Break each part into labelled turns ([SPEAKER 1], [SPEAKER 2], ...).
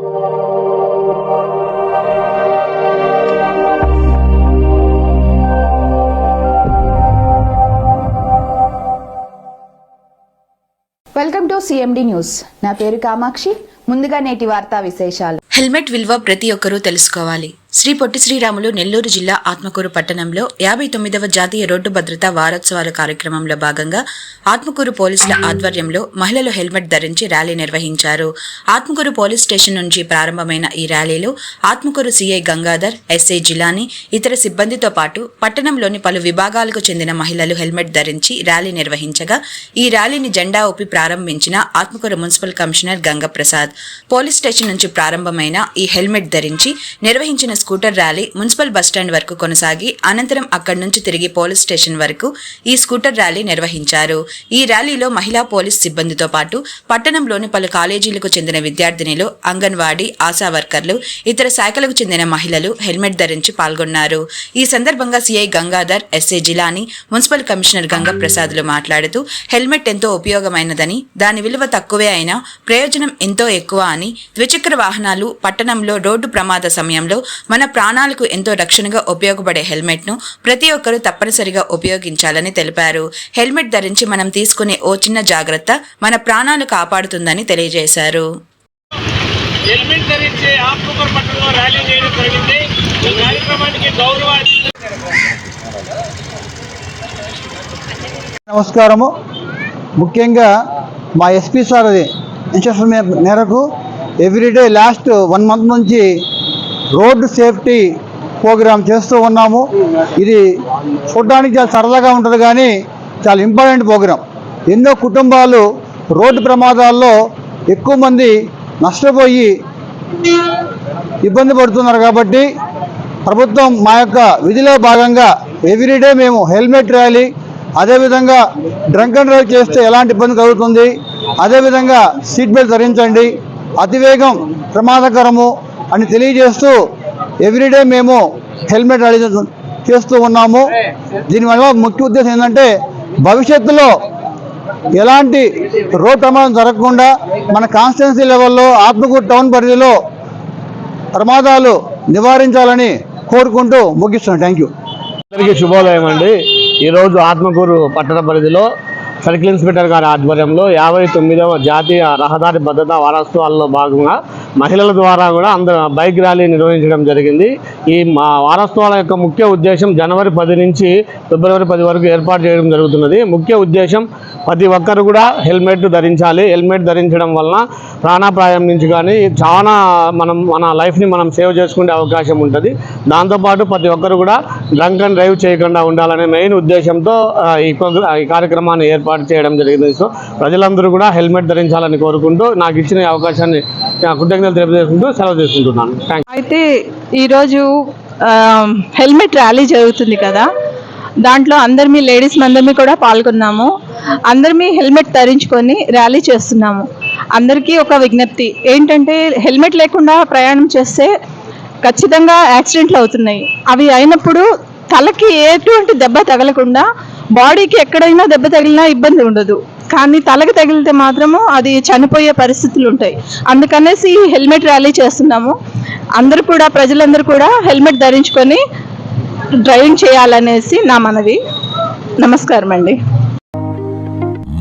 [SPEAKER 1] Welcome to CMD news. నా పేరు కామాక్షి. ముందుగా నేటి వార్తా విశేషాలు.
[SPEAKER 2] హెల్మెట్ విలువ ప్రతి ఒక్కరూ తెలుసుకోవాలి. శ్రీ పొట్టి శ్రీరాములు నెల్లూరు జిల్లా ఆత్మకూరు పట్టణంలో యాభై తొమ్మిదవ జాతీయ రోడ్డు భద్రతా వారోత్సవాల కార్యక్రమంలో భాగంగా ఆత్మకూరు పోలీసుల ఆధ్వర్యంలో మహిళలు హెల్మెట్ ధరించి ర్యాలీ నిర్వహించారు. ఆత్మకూరు పోలీస్ స్టేషన్ నుంచి ప్రారంభమైన ఈ ర్యాలీలో ఆత్మకూరు సీఐ గంగాధర్ ఎస్ఐ జిలాని ఇతర సిబ్బందితో పాటు పట్టణంలోని పలు విభాగాలకు చెందిన మహిళలు హెల్మెట్ ధరించి ర్యాలీ నిర్వహించగా ఈ ర్యాలీని జెండా ఊపి ప్రారంభించిన Atmakur municipal commissioner Gangaprasad police station నుంచి ప్రారంభమైన ఈ హెల్మెట్ ధరించి నిర్వహించిన స్కూటర్ ర్యాలీ మున్సిపల్ బస్టాండ్ వరకు కొనసాగి అనంతరం అక్కడి నుంచి తిరిగి పోలీస్ స్టేషన్ వరకు ఈ స్కూటర్ ర్యాలీ నిర్వహించారు. ఈ ర్యాలీలో మహిళా పోలీస్ సిబ్బందితో పాటు పట్టణంలోని పలు కాలేజీలకు చెందిన విద్యార్థినిలు అంగన్వాడీ ఆశా వర్కర్లు ఇతర శాఖలకు చెందిన మహిళలు హెల్మెట్ ధరించి పాల్గొన్నారు. ఈ సందర్భంగా CI Gangadhar SA Jilani municipal commissioner Ganga ప్రసాద్లు మాట్లాడుతూ హెల్మెట్ ఎంతో ఉపయోగమైనదని దాని విలువ తక్కువే అయినా ప్రయోజనం ఎంతో ఎక్కువ అని ద్విచక్ర వాహనాలు పట్టణంలో రోడ్డు ప్రమాద సమయంలో మన ప్రాణాలకు ఎంతో రక్షణగా ఉపయోగపడే హెల్మెట్ను ప్రతి ఒక్కరూ తప్పనిసరిగా ఉపయోగించాలని తెలిపారు. హెల్మెట్ ధరించి మనం తీసుకునే ఓ చిన్న జాగ్రత్త మన ప్రాణాలు కాపాడుతుందని తెలియజేశారు.
[SPEAKER 3] హెల్మెట్ ధరించి ఆత్మకూరు పట్టణంలో ర్యాలీ చేయడం జరిగింది. ఈ కార్యక్రమానికి గౌరవ
[SPEAKER 4] నమస్కారము. ముఖ్యంగా మా ఎస్పీ సార్ ఇన్స్ట్రక్షన్ మేరకు ఎవ్రీడే లాస్ట్ వన్ మంత్ నుంచి రోడ్డు సేఫ్టీ ప్రోగ్రామ్ చేస్తూ ఉన్నాము. ఇది చూడడానికి చాలా సరదాగా ఉంటుంది కానీ చాలా ఇంపార్టెంట్ ప్రోగ్రాం ఎన్నో కుటుంబాలు రోడ్డు ప్రమాదాల్లో ఎక్కువ మంది నష్టపోయి ఇబ్బంది పడుతున్నారు కాబట్టి ప్రభుత్వం మా యొక్క విధిలో భాగంగా ఎవ్రీడే మేము హెల్మెట్ ర్యాలీ అదేవిధంగా డ్రంక్ అండ్ డ్రైవ్ చేస్తే ఎలాంటి ఇబ్బంది కలుగుతుంది అదేవిధంగా సీట్ బెల్ట్ ధరించండి అతివేగం ప్రమాదకరము అని తెలియజేస్తూ ఎవ్రీడే మేము హెల్మెట్ అడిగి చేస్తూ ఉన్నాము. దీనివల్ల ముఖ్య ఉద్దేశం ఏంటంటే భవిష్యత్తులో ఎలాంటి రోడ్ ప్రమాదం జరగకుండా మన కాన్స్టిట్యున్సీ లెవెల్లో ఆత్మకూరు టౌన్ పరిధిలో ప్రమాదాలు నివారించాలని కోరుకుంటూ ముగిస్తున్నాను. థ్యాంక్ యూ
[SPEAKER 3] అందరికీ శుభోదయం అండి. ఈరోజు ఆత్మకూరు పట్టణ పరిధిలో సర్కిల్ ఇన్స్పెక్టర్ గారి ఆధ్వర్యంలో యాభై తొమ్మిదవ జాతీయ రహదారి భద్రతా వారోత్సవాల్లో భాగంగా మహిళల ద్వారా కూడా అందరూ బైక్ ర్యాలీ నిర్వహించడం జరిగింది. ఈ మా వారోత్సవాల యొక్క ముఖ్య ఉద్దేశం జనవరి పది నుంచి ఫిబ్రవరి పది వరకు ఏర్పాటు చేయడం జరుగుతున్నది. ముఖ్య ఉద్దేశం ప్రతి ఒక్కరు కూడా హెల్మెట్ ధరించాలి. హెల్మెట్ ధరించడం వలన ప్రాణాపాయం నుంచి కానీ చాలా మనం మన లైఫ్ని మనం సేవ్ చేసుకునే అవకాశం ఉంటుంది. దాంతోపాటు ప్రతి ఒక్కరు కూడా డ్రంక్ అండ్ డ్రైవ్ చేయకుండా ఉండాలనే మెయిన్ ఉద్దేశంతో ఈ కార్యక్రమాన్ని ఏర్పాటు చేయడం జరిగింది. సో ప్రజలందరూ కూడా హెల్మెట్ ధరించాలని కోరుకుంటూ నాకు ఇచ్చిన అవకాశాన్ని కృతజ్ఞతలు తెలియజేసుకుంటూ సెలవు తీసుకుంటున్నాను.
[SPEAKER 5] అయితే ఈరోజు హెల్మెట్ ర్యాలీ జరుగుతుంది కదా. దాంట్లో అందరిమీ లేడీస్ అందరిమీ కూడా పాల్గొన్నాము. అందరిమీ హెల్మెట్ ధరించుకొని ర్యాలీ చేస్తున్నాము. అందరికీ ఒక విజ్ఞప్తి. ఏంటంటే హెల్మెట్ లేకుండా ప్రయాణం చేస్తే ఖచ్చితంగా యాక్సిడెంట్లు అవుతున్నాయి. అవి అయినప్పుడు తలకి ఎటువంటి దెబ్బ తగలకుండా బాడీకి ఎక్కడైనా దెబ్బ తగిలినా ఇబ్బంది ఉండదు. కానీ తలకు తగిలితే మాత్రము అది చనిపోయే పరిస్థితులు ఉంటాయి. అందుకనేసి హెల్మెట్ ర్యాలీ చేస్తున్నాము. అందరూ కూడా ప్రజలందరూ కూడా హెల్మెట్ ధరించుకొని డ్రైవింగ్ చేయాలనేసి నా మనవి. నమస్కారం అండి.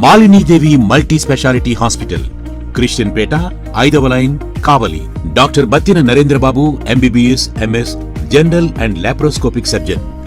[SPEAKER 6] Malinidevi multi speciality hospital Christian Peta ఐదవ line Kavali. Doctor Battina Narendrababu MBBS MS general and laparoscopic surgeon.